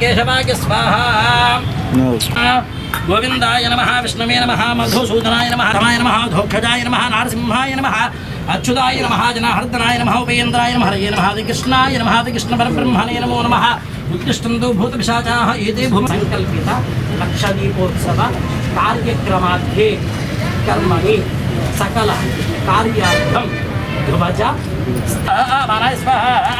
केशवाय स्वाहा गोविन्दाय नमः विष्णवे नमः मधुसूदनाय नमः रमाय नमः धोक्षजाय नमः नारसिंहाय नमः अच्युताय नमः जनार्दनाय नमः उपेन्द्राय नमः हरये नमः कृष्णाय नमः कृष्णपरब्रह्मणे नमो नमः उत्तिष्ठन्तु भूतपिशाचाः एते भूमि सङ्कल्पित लक्षदीपोत्सव कार्यक्रमाध्ये कर्मणि सकल कार्यार्थं ध्रुवज मानाय स्वाहा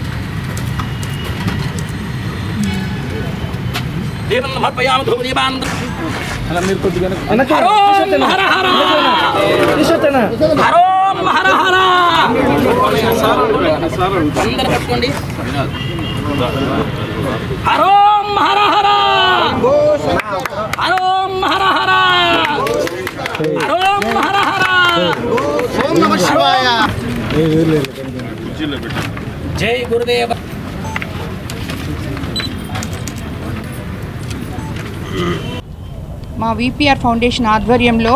పట్టుకోండి హరోం హర హర హరోం హర హర హరోం హర హర ఓం నమ శివాయ జై గురుదేవ మా విపిఆర్ ఫౌండేషన్ ఆధ్వర్యంలో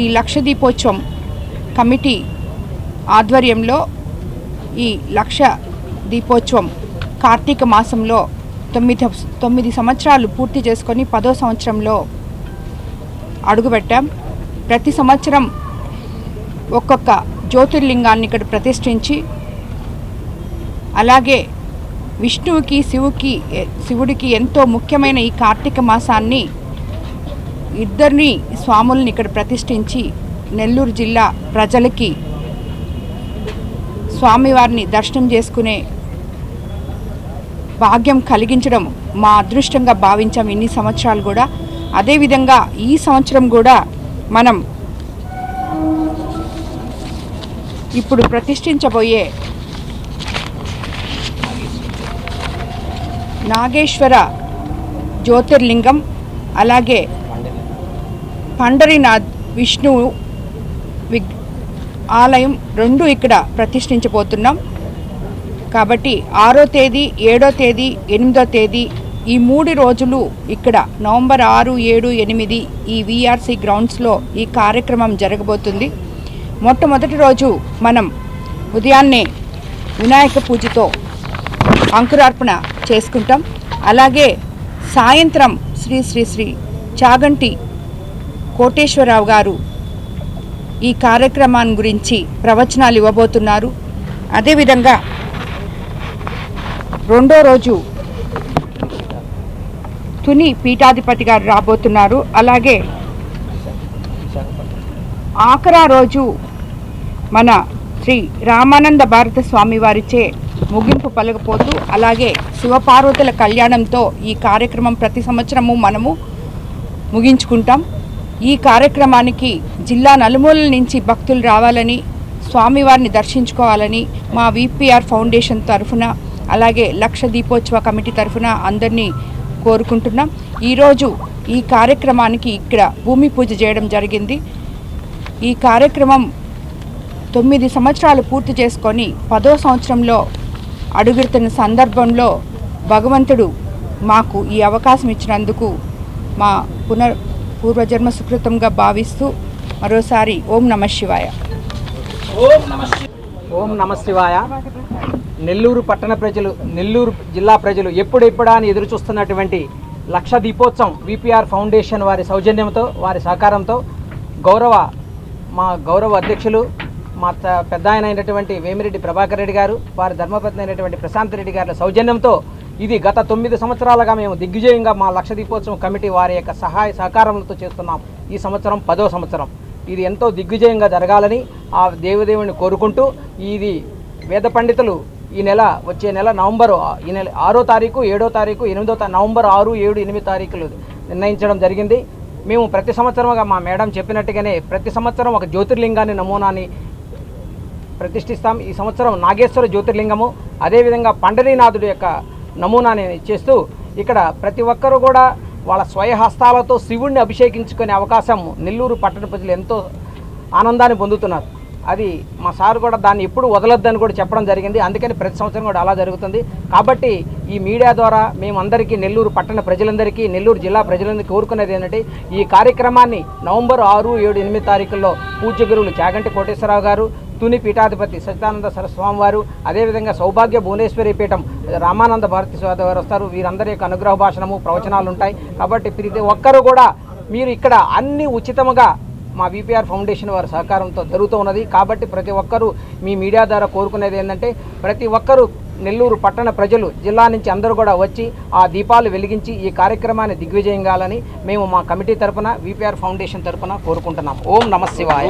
ఈ లక్ష దీపోత్సవం కమిటీ ఆధ్వర్యంలో ఈ లక్ష దీపోత్సవం కార్తీక మాసంలో తొమ్మిది తొమ్మిది సంవత్సరాలు పూర్తి చేసుకొని పదో సంవత్సరంలో అడుగుపెట్టాం. ప్రతి సంవత్సరం ఒక్కొక్క జ్యోతిర్లింగాన్ని ఇక్కడ ప్రతిష్ఠించి అలాగే విష్ణువుకి శివుకి శివుడికి ఎంతో ముఖ్యమైన ఈ కార్తీక మాసాన్ని ఇద్దరిని స్వాముల్ని ఇక్కడ ప్రతిష్ఠించి నెల్లూరు జిల్లా ప్రజలకి స్వామివారిని దర్శనం చేసుకునే భాగ్యం కలిగించడం మా అదృష్టంగా భావించాం ఇన్ని సంవత్సరాలు కూడా. అదేవిధంగా ఈ సంవత్సరం కూడా మనం ఇప్పుడు ప్రతిష్ఠించబోయే నాగేశ్వర జ్యోతిర్లింగం అలాగే పండరినాథ్ విష్ణువు విగ్ ఆలయం రెండు ఇక్కడ ప్రతిష్ఠించబోతున్నాం. కాబట్టి ఆరో తేదీ ఏడో తేదీ ఎనిమిదో తేదీ ఈ మూడు రోజులు ఇక్కడ నవంబర్ ఆరు ఏడు ఎనిమిది ఈ విఆర్సి గ్రౌండ్స్లో ఈ కార్యక్రమం జరగబోతుంది. మొట్టమొదటి రోజు మనం ఉదయాన్నే వినాయక పూజతో అంకురార్పణ చేసుకుంటాం. అలాగే సాయంత్రం శ్రీ శ్రీ శ్రీ చాగంటి కోటేశ్వరరావు గారు ఈ కార్యక్రమాన్ని గురించి ప్రవచనాలు ఇవ్వబోతున్నారు. అదేవిధంగా రెండో రోజు తుని పీఠాధిపతి గారు రాబోతున్నారు. అలాగే ఆఖరా రోజు మన శ్రీ రామానంద భారత స్వామి వారిచే ముగింపు పలకపోతూ అలాగే శివపార్వతుల కళ్యాణంతో ఈ కార్యక్రమం ప్రతి సంవత్సరము మనము ముగించుకుంటాం. ఈ కార్యక్రమానికి జిల్లా నలుమూలల నుంచి భక్తులు రావాలని స్వామివారిని దర్శించుకోవాలని మా విపిఆర్ ఫౌండేషన్ తరఫున అలాగే లక్ష దీపోత్సవ కమిటీ తరఫున అందరినీ కోరుకుంటున్నాం. ఈరోజు ఈ కార్యక్రమానికి ఇక్కడ భూమి పూజ చేయడం జరిగింది. ఈ కార్యక్రమం తొమ్మిది సంవత్సరాలు పూర్తి చేసుకొని పదో సంవత్సరంలో అడుగుతున్న సందర్భంలో భగవంతుడు మాకు ఈ అవకాశం ఇచ్చినందుకు మా పునర్ పూర్వజన్మ సుకృతంగా భావిస్తూ మరోసారి ఓం నమ శివాయ. ఓం నమ ఓం శివాయ. నెల్లూరు పట్టణ ప్రజలు నెల్లూరు జిల్లా ప్రజలు ఎప్పుడెప్పుడా అని ఎదురు చూస్తున్నటువంటి లక్ష దీపోత్సవం విపిఆర్ ఫౌండేషన్ వారి సౌజన్యంతో వారి సహకారంతో గౌరవ మా గౌరవ అధ్యక్షులు మా త- పెద్ద ఆయన అయినటువంటి వేమిరెడ్డి ప్రభాకర్ రెడ్డి గారు వారి ధర్మపత్ని అయినటువంటి ప్రశాంత్ రెడ్డి గారి సౌజన్యంతో ఇది గత తొమ్మిది సంవత్సరాలుగా మేము దిగ్విజయంగా మా లక్ష దీపోత్సవం కమిటీ వారి యొక్క సహాయ సహకారంతో చేస్తున్నాం. ఈ సంవత్సరం పదో సంవత్సరం. ఇది ఎంతో దిగ్విజయంగా జరగాలని ఆ దేవదేవుని కోరుకుంటూ ఇది వేద పండితులు ఈ నెల వచ్చే నెల నవంబరు ఈ నెల ఆరో తారీఖు ఏడో తారీఖు ఎనిమిదో నవంబర్ ఆరు ఏడు ఎనిమిది తారీఖులు నిర్ణయించడం జరిగింది. మేము ప్రతి సంవత్సరంగా మా మేడం చెప్పినట్టుగానే ప్రతి సంవత్సరం ఒక జ్యోతిర్లింగాన్ని నమూనాని ప్రతిష్ఠిస్తాం. ఈ సంవత్సరం నాగేశ్వర జ్యోతిర్లింగము అదేవిధంగా పండరీనాథుడు యొక్క నమూనాని చేస్తూ ఇక్కడ ప్రతి ఒక్కరూ కూడా వాళ్ళ స్వయహస్తాలతో శివుణ్ణి అభిషేకించుకునే అవకాశం నెల్లూరు పట్టణ ప్రజలు ఎంతో ఆనందాన్ని పొందుతున్నారు. అది మా సార్ కూడా దాన్ని ఎప్పుడు వదలొద్దని కూడా చెప్పడం జరిగింది. అందుకని ప్రతి సంవత్సరం కూడా అలా జరుగుతుంది. కాబట్టి ఈ మీడియా ద్వారా మేమందరికీ నెల్లూరు పట్టణ ప్రజలందరికీ నెల్లూరు జిల్లా ప్రజలందరికీ కోరుకునేది ఏంటంటే ఈ కార్యక్రమాన్ని నవంబర్ ఆరు ఏడు ఎనిమిది తారీఖుల్లో పూజ్య గురువులు చాగంటి కోటేశ్వరరావు గారు తుని పీఠాధిపతి సచిదానంద సరస్వామి వారు అదేవిధంగా సౌభాగ్య భువనేశ్వరి పీఠం రామానంద భారతి స్వామి వారు వస్తారు. వీరందరి యొక్క అనుగ్రహ భాషణము ప్రవచనాలు ఉంటాయి కాబట్టి ప్రతి ఒక్కరూ కూడా మీరు ఇక్కడ అన్ని ఉచితముగా మా విపిఆర్ ఫౌండేషన్ వారి సహకారంతో జరుగుతూ ఉన్నది. కాబట్టి ప్రతి ఒక్కరూ మీ మీడియా ద్వారా కోరుకునేది ఏంటంటే ప్రతి ఒక్కరూ నెల్లూరు పట్టణ ప్రజలు జిల్లా నుంచి అందరూ కూడా వచ్చి ఆ దీపాలు వెలిగించి ఈ కార్యక్రమాన్ని దిగ్విజయం కావాలని మేము మా కమిటీ తరపున విపిఆర్ ఫౌండేషన్ తరపున కోరుకుంటున్నాం. ఓం నమ శివాయ.